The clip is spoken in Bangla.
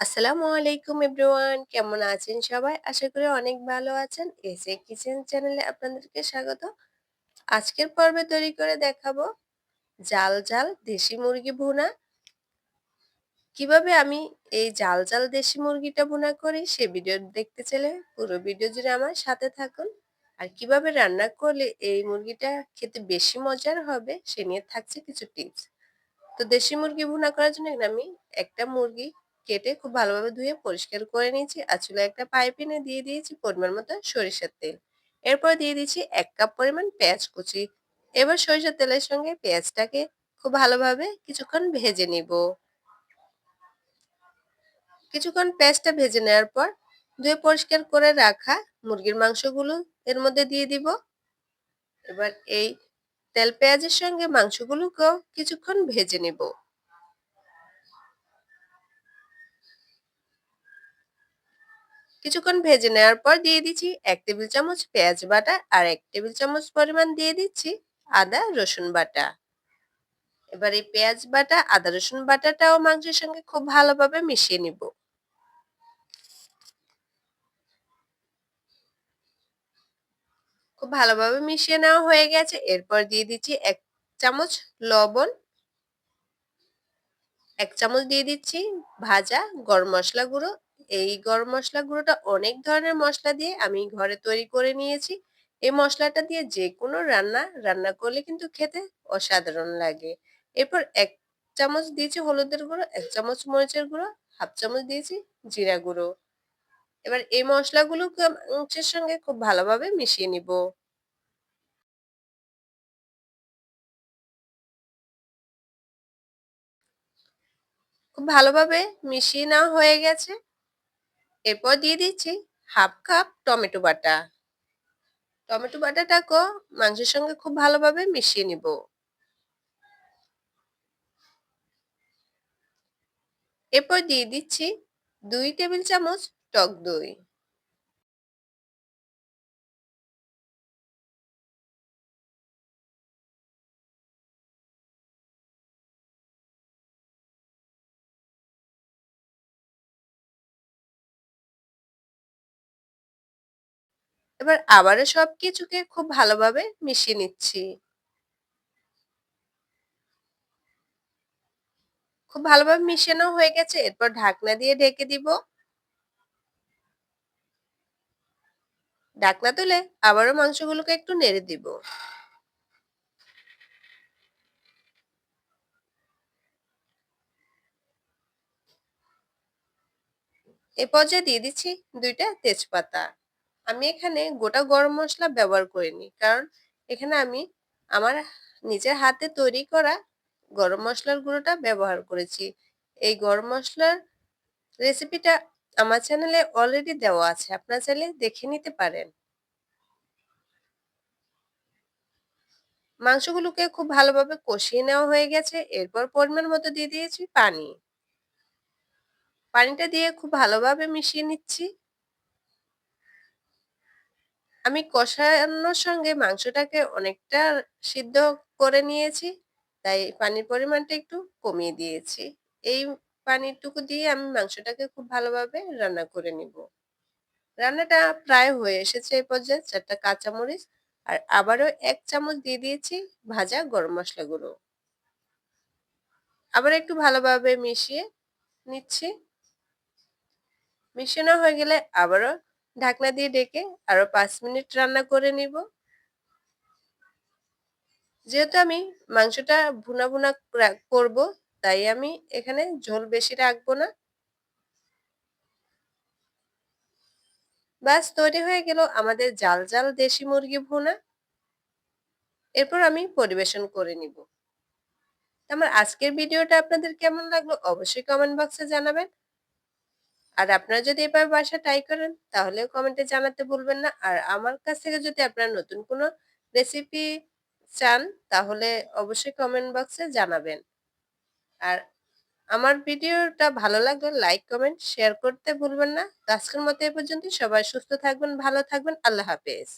আসসালামু আলাইকুম এভরিওয়ান। কেমন আছেন সবাই? আশা করি অনেক ভালো আছেন। এসে কিচেন চ্যানেলে আপনাদেরকে স্বাগত। আজকের পর্বে তৈরি করে দেখাবো জাল জাল দেশি মুরগি ভুনা। কীভাবে আমি এই জাল জাল দেশি মুরগিটা ভুনা করি সে ভিডিও দেখতে চাইলে পুরো ভিডিও জুড়ে আমার সাথে থাকুন। আর কীভাবে রান্না করলে এই মুরগিটা খেতে বেশি মজার হবে সে নিয়ে থাকছে কিছু টিপস। তো দেশি মুরগি ভুনা করার জন্য আমি একটা মুরগি কেটে খুব ভালোভাবে ধুয়ে পরিষ্কার করে নিয়েছি। আর চুলা একটা পাইপ এনে দিয়ে দিয়েছি পরিমাণ মতো সরিষার তেল। এরপর দিয়ে দিচ্ছি এক কাপ পরিমাণ পেঁয়াজ কুচি। এবার সরিষার তেলের সঙ্গে পেঁয়াজটাকে খুব ভালোভাবে কিছুক্ষণ ভেজে নিব। কিছুক্ষণ পেঁয়াজটা ভেজে নেওয়ার পর ধুয়ে পরিষ্কার করে রাখা মুরগির মাংসগুলো এর মধ্যে দিয়ে দিব। এবার এই তেল পেঁয়াজের সঙ্গে মাংসগুলোকেও কিছুক্ষণ ভেজে নেব। কিছুক্ষণ ভেজে নেওয়ার পর দিয়ে দিচ্ছি এক টেবিল চামচ পেঁয়াজ বাটা আর এক টেবিল চামচ পরিমাণ দিয়ে দিচ্ছি আদা, রসুন বাটা। এবার এই পেঁয়াজ বাটা, আদা, রসুন বাটাটাও মাংসের সঙ্গে খুব ভালোভাবে মিশিয়ে নিব। খুব ভালোভাবে মিশিয়ে নেওয়া হয়ে গেছে। এরপর দিয়ে দিচ্ছি এক চামচ লবণ। এক চামচ দিয়ে দিচ্ছি ভাজা, গরম মশলা গুঁড়ো এই গরম মশলা গুঁড়োটা অনেক ধরনের মশলা দিয়ে আমি ঘরে তৈরি করে নিয়েছি। এই মশলাটা দিয়ে যে কোনো রান্না রান্না করলে কিন্তু খেতে অসাধারণ লাগে। এরপর এক চামচ দিয়েছি হলুদের গুঁড়ো, এক চামচ মরিচের গুঁড়ো, হাফ চামচ দিয়েছি জিরা গুঁড়ো। এবার এই মশলাগুলোকে মাংসের সঙ্গে খুব ভালোভাবে মিশিয়ে নিব। খুব ভালোভাবে মিশিয়ে নেওয়া হয়ে গেছে। এরপর দিয়ে দিচ্ছি হাফ কাপ টমেটো বাটা। টমেটো বাটাটাকেও মাংসের সঙ্গে খুব ভালোভাবে মিশিয়ে নিব। এরপর দিয়ে দিচ্ছি দুই টেবিল চামচ টক দই। এবার আবারও সব কিছুকে খুব ভালোভাবে মিশিয়ে নিচ্ছি। খুব ভালোভাবে মিশানো হয়ে গেছে, এরপর ঢাকনা দিয়ে ঢেকে দিব। ঢাকনা তুলে আবারও মাংসগুলোকে একটু নেড়ে দিব। এ পর্যায়ে দিয়ে দিচ্ছি দুইটা তেজপাতা। আমি এখানে গোটা গরম মশলা ব্যবহার করিনি। কারণ এখানে আমি আমার নিজের হাতে তৈরি করা গরম মশলার গুঁড়োটা ব্যবহার করেছি। এই গরম মশলার রেসিপিটা আমার চ্যানেলে অলরেডি দেওয়া আছে। আপনার চাইলে দেখে নিতে পারেন। মাংসগুলোকে খুব ভালোভাবে কষিয়ে নেওয়া হয়ে গেছে। এরপর পরিমাণ মতো দিয়ে দিয়েছি পানি। পানিটা দিয়ে খুব ভালোভাবে মিশিয়ে নিচ্ছি। আমি কষানোর সঙ্গে মাংসটাকে অনেকটা সিদ্ধ করে নিয়েছি। তাই পানির পরিমাণটা একটু কমিয়ে দিয়েছি। এই পানিটুকু দিয়ে আমি মাংসটাকে খুব ভালোভাবে রান্না করে নিব। রান্নাটা প্রায় হয়ে এসেছে এই পর্যায়ে চারটা কাঁচামরিচ আর আবারও এক চামচ দিয়ে দিয়েছি ভাজা গরম মশলা গুঁড়ো। আবার একটু ভালোভাবে মিশিয়ে নিচ্ছি। মিশানো হয়ে গেলে আবারও ঢাকনা দিয়ে ডেকে আরও পাঁচ মিনিট রান্না করে নিব। যেহেতু আমি মাংসটা ভুনা ভুনা করব, তাই আমি এখানে ঝোল বেশি রাখব না। বাস তৈরি হয়ে গেল আমাদের জাল জাল দেশি মুরগি ভুনা। এরপর আমি পরিবেশন করে নিব। আমার আজকের ভিডিওটা আপনাদের কেমন লাগল অবশ্যই কমেন্ট বক্সে জানাবেন। আর আপনারা যদি এবার বাসা ট্রাই করেন তাহলে কমেন্টে জানাতে ভুলবেন না। আর আমার কাছ থেকে যদি আপনারা নতুন কোনো রেসিপি চান, তাহলে অবশ্যই কমেন্ট বক্সে জানাবেন। আর আমার ভিডিওটা ভালো লাগলে লাইক কমেন্ট শেয়ার করতে ভুলবেন না। আজকের মতো এ পর্যন্ত সবাই সুস্থ থাকবেন, ভালো থাকবেন। আল্লাহ হাফেজ।